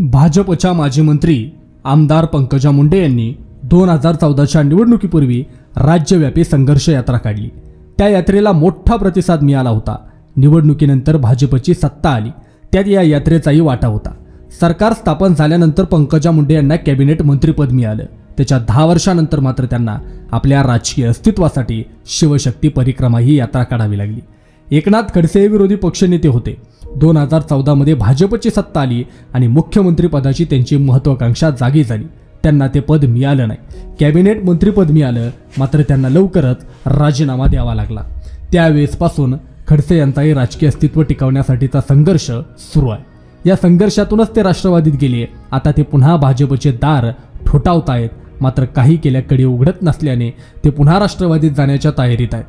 भाजपच्या माजी मंत्री आमदार पंकजा मुंडे यांनी दोन हजार चौदाच्या निवडणुकीपूर्वी राज्यव्यापी संघर्ष यात्रा काढली. त्या यात्रेला मोठा प्रतिसाद मिळाला होता. निवडणुकीनंतर भाजपची सत्ता आली. त्यात या यात्रेचाही वाटा होता. सरकार स्थापन झाल्यानंतर पंकजा मुंडे यांना कॅबिनेट मंत्रीपद मिळालं. त्याच्या दहा वर्षानंतर मात्र त्यांना आपल्या राजकीय अस्तित्वासाठी शिवशक्ती परिक्रमा ही यात्रा काढावी लागली. एकनाथ खडसे हे विरोधी पक्षनेते होते. दोन हजार चौदामध्ये भाजपची सत्ता आली आणि मुख्यमंत्रीपदाची त्यांची महत्वाकांक्षा जागी झाली. त्यांना ते पद मिळालं नाही. कॅबिनेट मंत्रीपद मिळालं मात्र त्यांना लवकरच राजीनामा द्यावा लागला. त्यावेळेसपासून खडसे यांचाही राजकीय अस्तित्व टिकवण्यासाठीचा संघर्ष सुरू आहे. या संघर्षातूनच ते राष्ट्रवादीत गेले. आता ते पुन्हा भाजपचे दार ठोठावतायत मात्र काही केल्या कडी उघडत नसल्याने ते पुन्हा राष्ट्रवादीत जाण्याच्या तयारीत आहेत.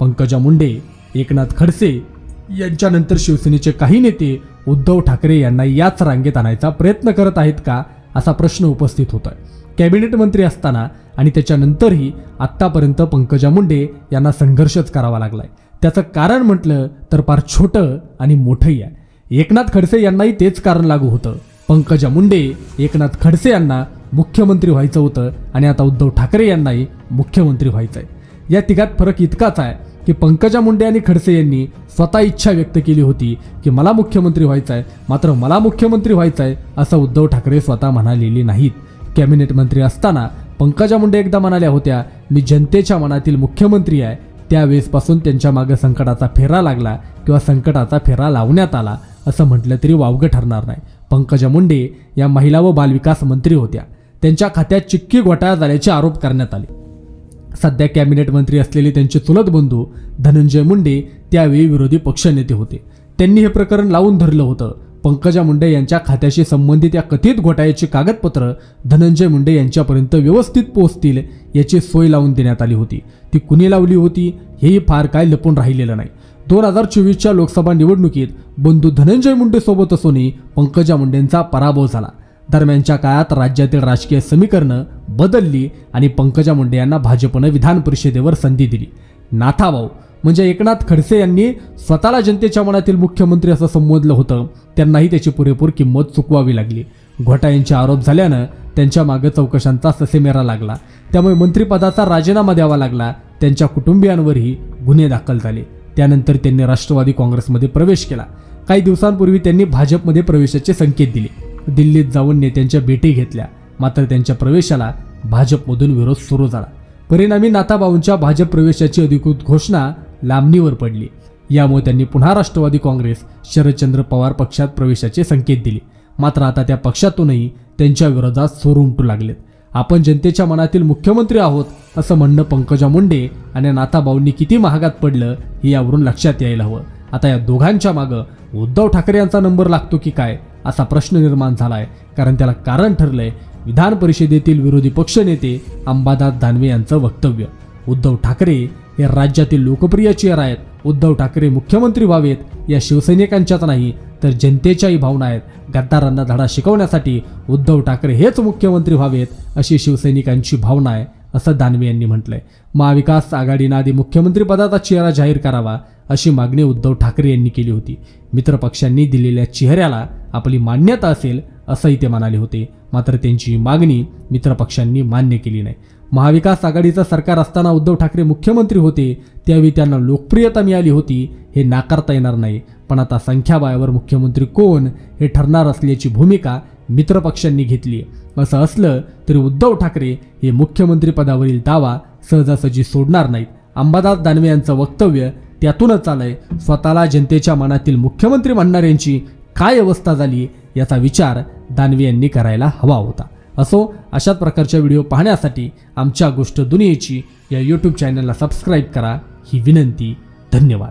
पंकजा मुंडे एकनाथ खडसे यांच्यानंतर शिवसेनेचे काही नेते उद्धव ठाकरे यांना याच रांगेत आणायचा प्रयत्न करत आहेत का असा प्रश्न उपस्थित होत आहे कॅबिनेट मंत्री असताना आणि त्याच्यानंतरही आत्तापर्यंत पंकजा मुंडे यांना संघर्षच करावा लागलाय. त्याचं कारण म्हटलं तर फार छोटं आणि मोठंही आहे. एकनाथ खडसे यांनाही तेच कारण लागू होतं. पंकजा मुंडे एकनाथ खडसे यांना मुख्यमंत्री व्हायचं होतं आणि आता उद्धव ठाकरे यांनाही मुख्यमंत्री व्हायचं आहे या तिघात फरक इतकाच आहे की पंकजा मुंडे आणि खडसे यांनी स्वतः इच्छा व्यक्त केली होती की मला मुख्यमंत्री व्हायचं आहे मात्र मला मुख्यमंत्री व्हायचं आहे असं उद्धव ठाकरे स्वतः म्हणालेले नाहीत. कॅबिनेट मंत्री असताना पंकजा मुंडे एकदा म्हणाल्या होत्या मी जनतेच्या मनातील मुख्यमंत्री आहे. त्यावेळेसपासून त्यांच्या मागे संकटाचा फेरा लागला किंवा संकटाचा फेरा लावण्यात आला असं म्हटलं तरी वावगं ठरणार नाही. पंकजा मुंडे या महिला व बालविकास मंत्री होत्या. त्यांच्या खात्यात चिक्की घोटाळा झाल्याचे आरोप करण्यात आले. सध्या कॅबिनेट मंत्री असलेले त्यांचे चुलत बंधू धनंजय मुंडे त्यावेळी विरोधी पक्षनेते होते. त्यांनी हे प्रकरण लावून धरलं होतं. पंकजा मुंडे यांच्या खात्याशी संबंधित या कथित घोटाळ्याची कागदपत्र धनंजय मुंडे यांच्यापर्यंत व्यवस्थित पोहोचतील याची सोय लावून देण्यात आली होती. ती कुणी लावली होती हेही फार काय लपून राहिलेलं नाही. दोन हजार चोवीसच्या लोकसभा निवडणुकीत बंधू धनंजय मुंडे सोबत असूनही पंकजा मुंडेंचा पराभव झाला. दरम्यानच्या काळात राज्यातील राजकीय समीकरणं बदलली आणि पंकजा मुंडे यांना भाजपनं विधान परिषदेवर संधी दिली. नाथाभाऊ म्हणजे एकनाथ खडसे यांनी स्वतःला जनतेच्या मनातील मुख्यमंत्री असं संबोधलं होतं त्यांनाही त्याची पुरेपूर किंमत चुकवावी लागली. घोटाळ्यांचे आरोप झाल्यानं त्यांच्या मागे चौकशांचा ससेमेरा लागला. त्यामुळे मंत्रिपदाचा राजीनामा द्यावा लागला. त्यांच्या कुटुंबियांवरही गुन्हे दाखल झाले. त्यानंतर त्यांनी राष्ट्रवादी काँग्रेसमध्ये प्रवेश केला. काही दिवसांपूर्वी त्यांनी भाजपमध्ये प्रवेशाचे संकेत दिले. दिल्लीत जाऊन नेत्यांच्या भेटी घेतल्या. मात्र त्यांच्या प्रवेशाला भाजपमधून विरोध सुरू झाला. परिणामी नाताबाऊंच्या भाजप प्रवेशाची अधिकृत घोषणा लांबणीवर पडली. यामुळे त्यांनी पुन्हा राष्ट्रवादी काँग्रेस शरदचंद्र पवार पक्षात प्रवेशाचे संकेत दिले. मात्र आता त्या पक्षातूनही त्यांच्या विरोधात सूर उमटू लागलेत. आपण जनतेच्या मनातील मुख्यमंत्री आहोत असं म्हणणं पंकजा मुंडे आणि नाताबाऊंनी किती महागात पडलं हे यावरून लक्षात यायला हवं. आता या दोघांच्या मागं उद्धव ठाकरे यांचा नंबर लागतो की काय असा प्रश्न निर्माण झालाय. कारण त्याला कारण ठरलंय विधान परिषदेतील विरोधी पक्षनेते अंबादास दानवे यांचं वक्तव्य. उद्धव ठाकरे हे राज्यातील लोकप्रिय चेअर आहेत. उद्धव ठाकरे मुख्यमंत्री व्हावेत या शिवसैनिकांच्याच नाही तर जनतेच्याही भावना आहेत. गद्दारांना धडा शिकवण्यासाठी उद्धव ठाकरे हेच मुख्यमंत्री व्हावेत अशी शिवसैनिकांची भावना आहे असं दानवे यांनी म्हटलंय. महाविकास आघाडीनं आधी मुख्यमंत्रीपदाचा चेहरा जाहीर करावा अशी मागणी उद्धव ठाकरे यांनी केली होती. मित्रपक्षांनी दिलेल्या चेहऱ्याला आपली मान्यता असेल असंही ते म्हणाले होते. मात्र त्यांची मागणी मित्रपक्षांनी मान्य केली नाही. महाविकास आघाडीचं सरकार असताना उद्धव ठाकरे मुख्यमंत्री होते त्यावेळी त्यांना लोकप्रियता मिळाली होती हे नाकारता येणार नाही. पण आता संख्याबळावर मुख्यमंत्री कोण हे ठरणार असल्याची भूमिका मित्रपक्षांनी घेतली असं असलं तरी उद्धव ठाकरे हे मुख्यमंत्रीपदावरील दावा सहजासहजी सोडणार नाहीत. अंबादास दानवे यांचं वक्तव्य त्यातूनच आलंय स्वतःला जनतेच्या मनातील मुख्यमंत्री म्हणणाऱ्यांची काय अवस्था झाली याचा विचार दानवे यांनी करायला हवा होता. असो अशाच प्रकारच्या व्हिडिओ पाहण्यासाठी आमच्या गोष्ट दुनियेची या यूट्यूब चॅनलला सबस्क्राईब करा. ही विनंती धन्यवाद.